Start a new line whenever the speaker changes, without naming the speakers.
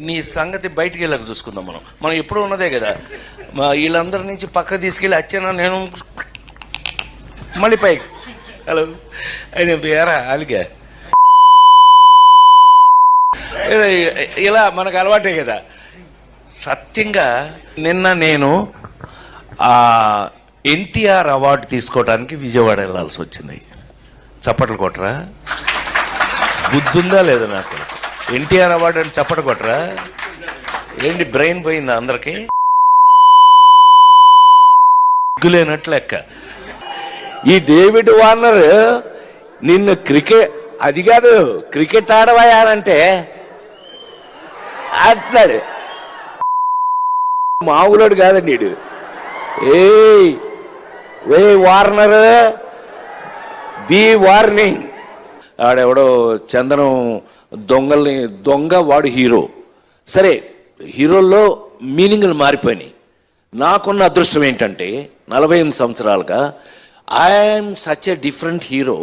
నీ సంగతి బయటికి వెళ్ళక చూసుకుందాం మనం. మనం ఎప్పుడూ ఉన్నదే కదా. మా వీళ్ళందరి నుంచి పక్క తీసుకెళ్ళి వచ్చాను నేను మళ్ళీ పైకి. హలో. అయిన ఎరా అలిగా ఇలా- ఇలా మనకు అలవాటే కదా. సత్యంగా నిన్న నేను ఎన్టీఆర్ అవార్డు తీసుకోవడానికి విజయవాడ వెళ్ళాల్సి వచ్చింది. చప్పట్లు కొట్టరా? బుద్ధుందా లేదా నాకు? ఎన్టీఆర్ అవార్డు అని చప్పట్లు కొట్టరా ఏంటి బ్రెయిన్ పోయిందా అందరికి? లేనట్లు లెక్క.
ఈ డేవిడ్ వార్నర్ నిన్ను క్రికెట్ అది కాదు క్రికెట్ ఆడవయానంటే అంటున్నాడు. మామూలుడు కాదండి వీడు ఏయ్ వార్నర్ బి వార్నింగ్.
ఆడెవడో చందనం దొంగల్ని దొంగ వాడు హీరో. సరే హీరోల్లో మీనింగ్లు మారిపోయినాయి. నాకున్న అదృష్టం ఏంటంటే నలభై ఎనిమిది సంవత్సరాలుగా I'm such a different hero